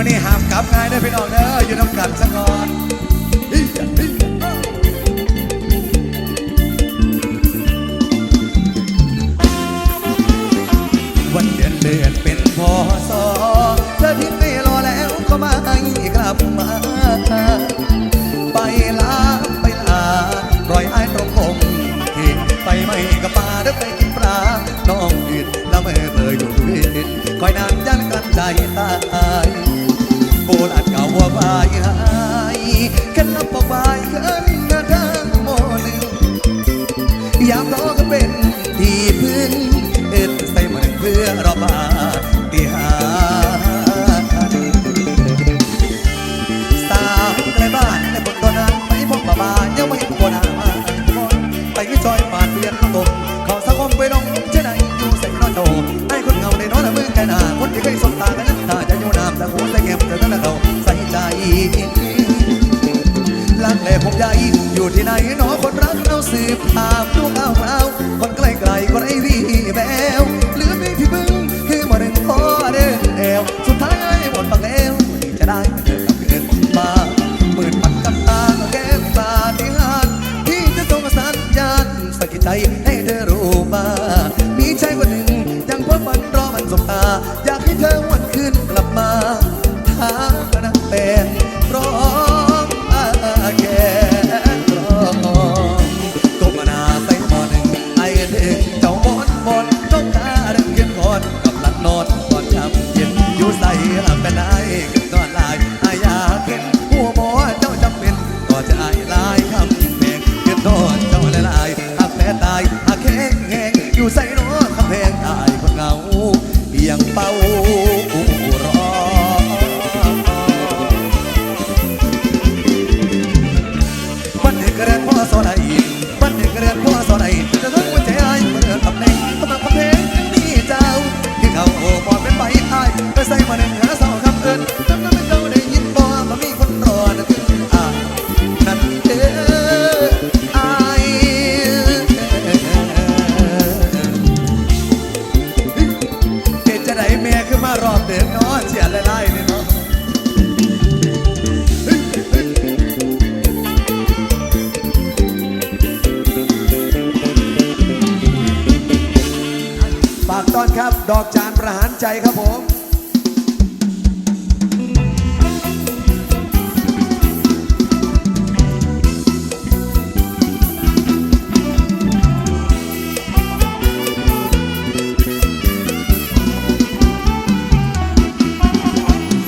มื่นี้หามกลับง่ายได้พี่น้องเด้ออยู่น้ำกันสะก่อนวันเดือนเดือนเป็นพอสอเธอที่ไม่รอแล้วก็มาไกลับมา ไปลาไปลาปลอยไอ้ตรงคงไปไม่กับป่าหรือไปกินปลาน้องอื่นแล้วไม่เคยอยู่ด้วยคอยนานยันกันใจตาย ผมใหญ่อยู่ที่ไหนหนอคนรักเราสืบภามดวงดาเราคนไกล้ไกลคนไร้วี่แววหรือไม่พี่บึ้งคือมาเรื่องพอเดินแอวสุดท้ายไอ้หมดบังแล้วจะได้มาเจอกับเพื่อนมาหมืดปัดกับตาแก้มตาที่หักที่จะส่งสัญญาณสกิดใจให้เธอรู้มามีใจคนหนึ่งยังพบฝันรอมันสบตา ครับ ดอกจานประหารใจครับผม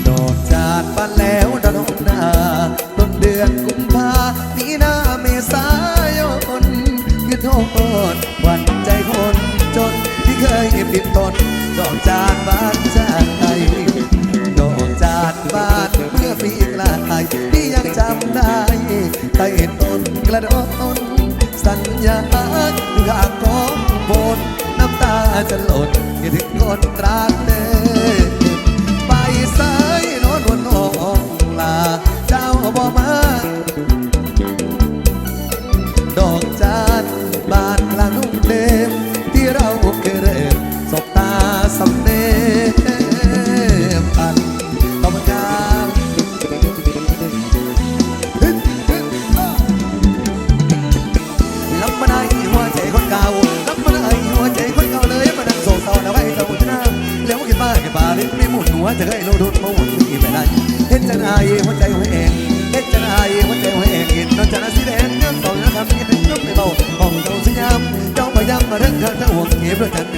ดอกจานปันแล้วดอกนาต้นเดือนกุมภาปีหน้าเมษายนคือโทษวัน ติดตนดอกจานบานจาก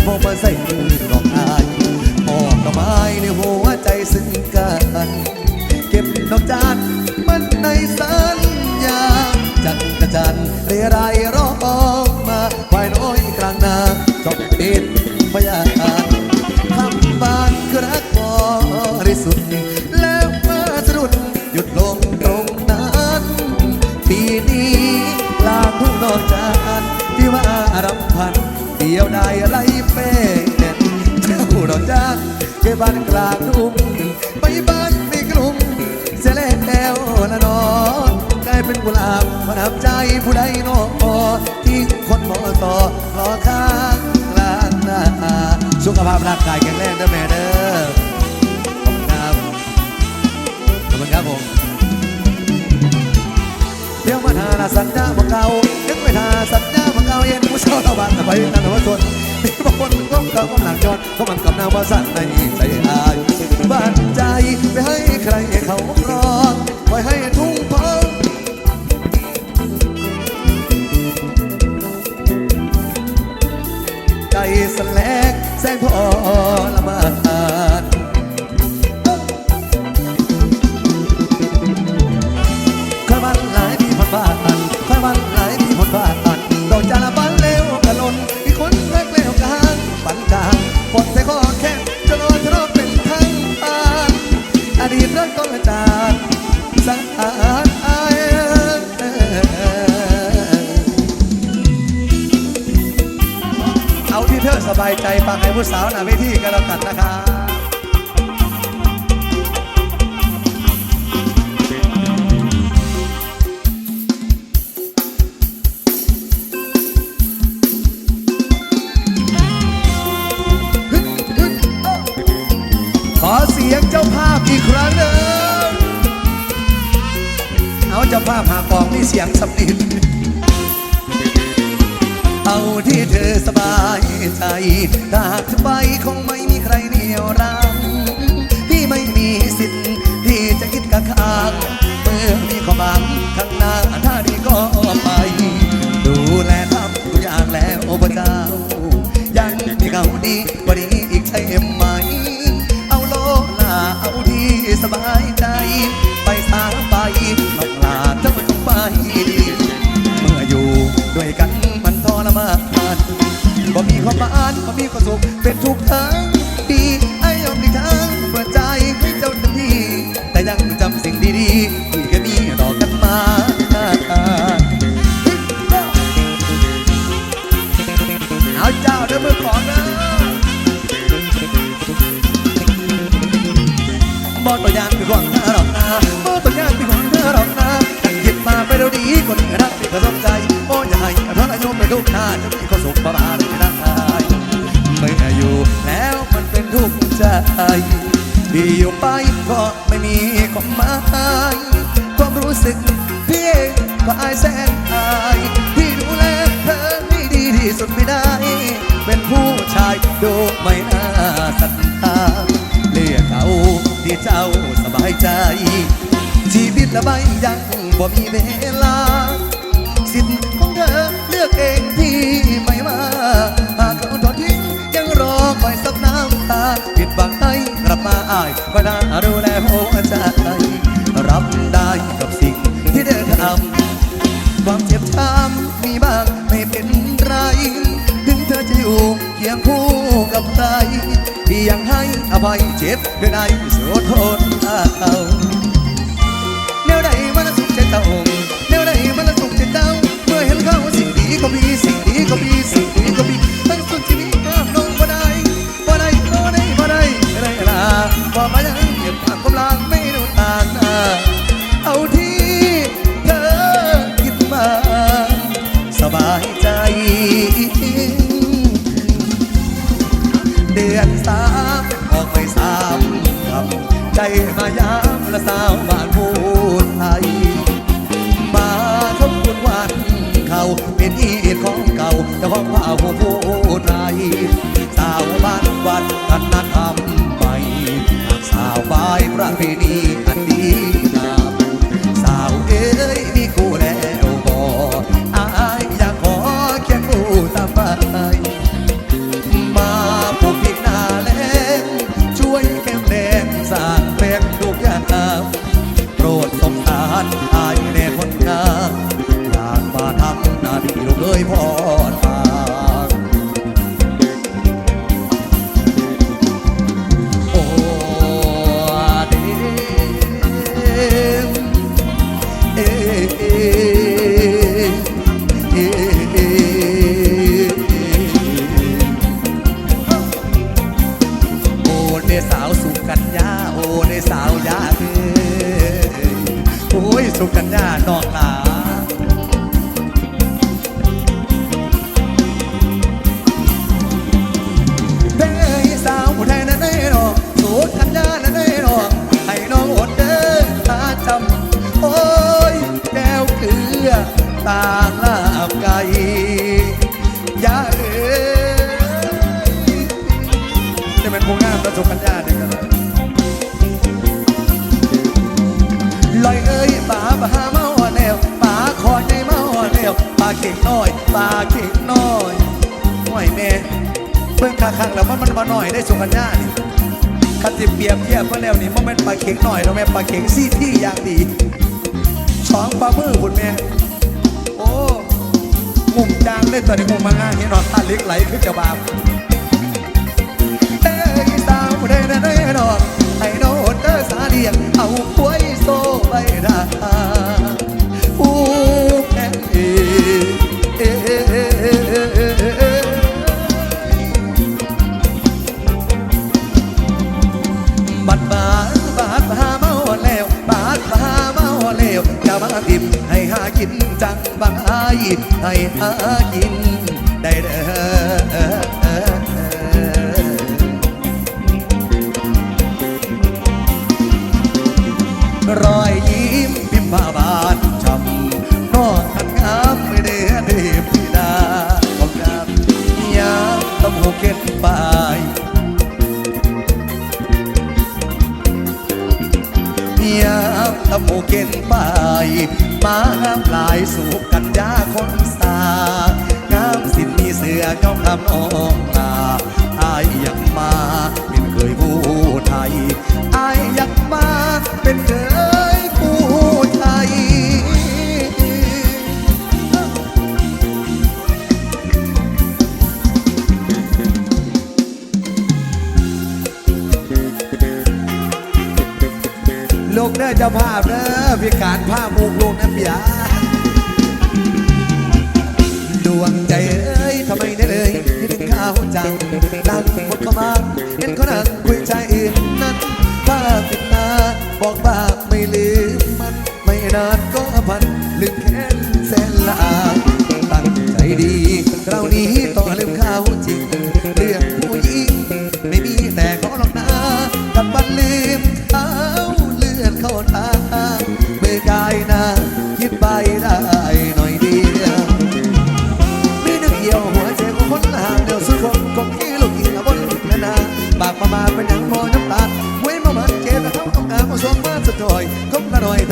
บ่มาใส่มือดอกอายหอกดอกไม้ในหัวใจซึ่งกันเก็บดอกจันมันในสัญญาจันกระจันเรไร บ้านกลางทุ่งไปบ้านในกรุงเสียแล้วละนอนกลายเป็นกุหลาบมานับใจผู้ใดนอกพอที่คนมอต่อรอข้างกลางหน้าสุขภาพร่างกายแข็งแรงเด้อแม่เด้อขอบคุณครับขอบคุณครับผมเดี๋ยวมาทาสัญญาบังเก่าเดี๋ยวไปทาสัญญาบังเก่าเย็นผู้เช่าตะวันต่ไปนั่นหัวชนมีบางคนก็เก่าก็หลังจอดก็มันกับนางว่าสั่นในใจายบ้านใจไม่ให้ใครเขาครองปล่อยให้ทุ่งทองใจสแลกแสงพอละมา ผู้สาวหน้าเวทีกันแล้วกันนะครับขอเสียงเจ้าภาพอีกครั้งหนึ่งเอาเจ้าภาพหากองมีเสียงสำนิด เอาที่เธอสบายใจถ้ากเธอไปคงไม่มีใครเหนียวรังพี่ไม่มีสิทธิ์ที่จะคิดกักขา ก็อายแสนอายที่ดูแลเธอให้ดีที่สุดไม่ได้ เป็นผู้ชายดูไม่น่าศรัทธาเรียกเขาที่เจ้าสบายใจ ชีวิตละใบยังบ่มีเวลา สิทธิ์ของเธอเลือกเองที่ไม่มาหากเขาทอดทิ้งยังรอคอยซับน้ำตาผิดหวังให้กลับมาอายก็น่าดูแลหัวใจรับได้กับ ไร ถึงเธอจะอยู่เคียงคู่กับใครที่ยังให้อภัยเจ็บด้วยในสุดทนเอาแนวใดมันสุขใจเต่าแนวใดมันสุขใจเต่าเมื่อเห็นเขาสิ่งดีก็มีสิ่งดีก็มีสิ่งดีก็มีทั้งสุดที่มีห้ามลงบ่ได้บ่ได้บ่ได้บ่ได้บ่ได้ลาบ่มายังเก็บความ เดือนสามออกไปสามคำใจมายามละสาวบ้านพูดไทย มาทบทวนวันเขาเป็นอีดของเก่าแต่ของว่าผู้พูดไทยสาวบ้านวันกันนัดทำไปหากสาวบายประเพณีอันดีงามสาวเอ้ยมีคู่แล้วบ่อายอยากขอเขียนคู่ตามไปมาผูกพิกหน้าแลงช่วย สุกันดาน้องลา คักแล้วมันมันมาหน่อยได้สุกัญญานี่คันสิเปรียบเทียบมาแล้วนี่มันเป็นปลาเข็งหน่อยเราแม่ปลาเข็งซี่ที่อย่างดีช้องปลามือคุณแม่โอ้งุ่มจางเลยตอนนี้งุ่มมาง่ายนี่นอนตาเล็กไหลขึ้นจะบาปเอ้ยสาวเด้อเด้อเด้อดอกให้โนดเด้อสาเลียงเอาป่วยโซไปได้ มตะโมเก็นไปมางามหลายสูบกันยาคนสางามสินมีเสือเจ้าคำออกลาอายอยากมา เป็นเคยผู้ไทยอายอยากมาเป็นเคย กเด้อเจ้าภาพเด้อพิการผ้ามูกลูกน้ำยาดวงใจเอ้ยทำไมได้เลยคิดถึงข้าวจังดังหมดเข้ามาเห็นเขานั่งคุยใจอื่นนั้นถ้าปิดตาบอกบ้าไม่ลืมมัน ไม่นานก็พันลืมแค้นแสนละอาตั้งใจดีเรานี้ต้องลืมข้าวจริงเรื่อง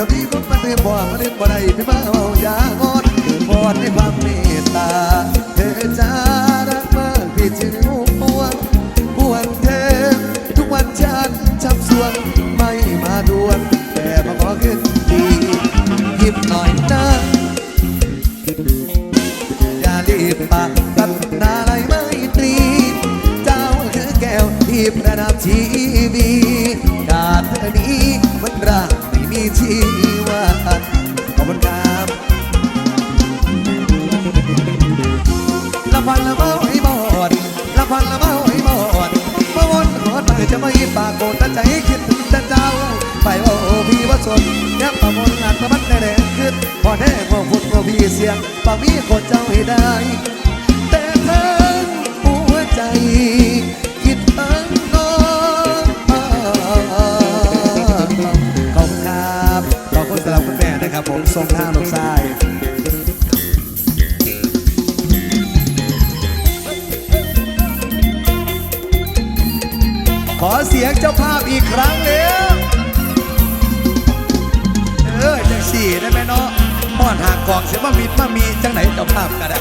ท่าที่คบมันเรียบบ่ามาเรียบบ่ได้พี่มาเอาอย่างอนบอดในความเมตตา เธอจะรักมากพี่จึงห่วงห่วงเธอ ทุกวันฉันชับส่วนไม่มาดวน แต่มาขอคืนดีหยิบหน่อยนะอย่ารีบปากกันนาไรไม่ตรี เจ้าคือแก้วที่ประดับชี ขึ้นพอแน่ว่าฝุ่นว่าพี่เสียงปามีคนเจ้าให้ได้ แต่ทั้งหัวใจคิดทั้งน้องขอบคุณครับขอบคุณสำหรับคุณแม่นะครับผมทรงท่าลูกชายขอเสียงเจ้าภาพอีกครั้งเร็วเออจังสี่ได้ไหมเนาะ ป้อนหากกองเสียว่ามีมามีจังไหนเจ้าภาพกันได้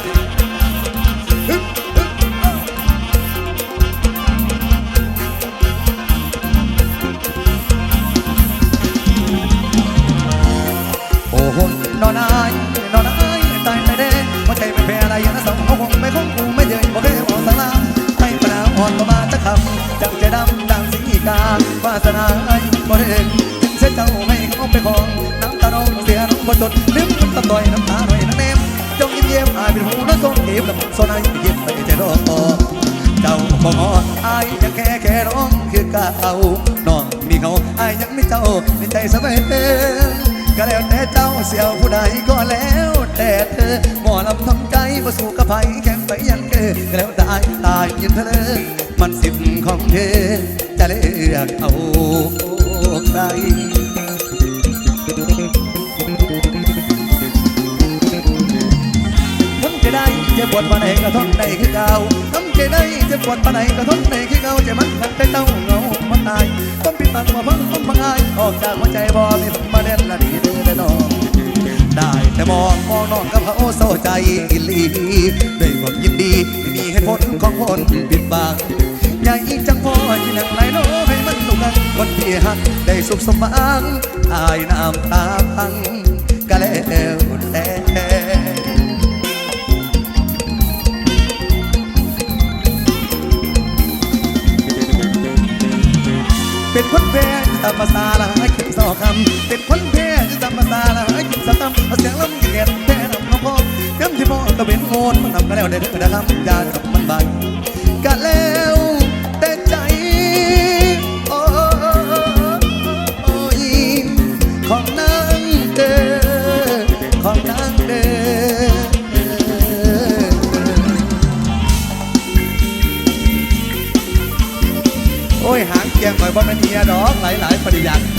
โอ้โหนอนอายนอนอายตายไปเด้หัวใจเป็นแผลอะไรอย่างนั้นสองเขาคงไม่คงกูไม่เยินบอกให้ออกสลามให้ปนาวอ่อนประมาณจะคำจังใจดำดังสีกาวาสนาไอ้บ่ได้ถึงเส้นเจ้าไม่เขาไปของน้ำตาน้องเสียน้องบ่จดลืม ตาต่อยน้ำตาหน่อยน้ำเนมจงยิ้มเยี่ยมอายเป็นหูน้ำทรงเก็บแล้วโซนายยิ้มไปใจรอเจ้าบ่งออายยังแค่แค่ร้องคือเก่าน้องมีเขาอายยังไม่เจ้าในใจเสบายเก็แล้วแต่เจ้าเสียวผู้ใดก็แล้วแต่เธอหมอลำทำใจมาสู่กับไผแข่งไปยันเกอก็แล้วตายตายยินเธอมันสิบของเธอจะเลือกเอาใคร เจ็บปวดมาไหนก็ทนได้คือเก่าทำจได้เจ็บปวดมาไหนก็ทนได้คือเก่าใจมันหักใจเต้าเงามันตายต้นปิดตังมาพังต้นพังอายออกจากหัวใจบ่มีมาเด่นละดีเด้อได้ดอกได้แต่มองมองนอนกับเขาเศร้าใจอิลีด้วยความยินดีไม่มีเหตุผลของคนปิดบังใหญ่จังพ่อที่หนั่งไหลน้ให้มันลุกนังคนที่หักได้สุขสมหวังอายน้ำตาพังก็แล้วแต่ คนแพ้ที่ตามภาษาละหากินสอคำเป็นคนแพ้ที่ตามภาษาละหากินสอคำเสียงลำเกียดแพ้ลำน้องพ่อเต็มที่พ่อตะเวนโงนมันทำกันแล้วเด้อนะครับอย่าจับมันบันกันแล้ว ว่างเที่ยบ่แม่นเฮียดอกหลายๆปริยัตา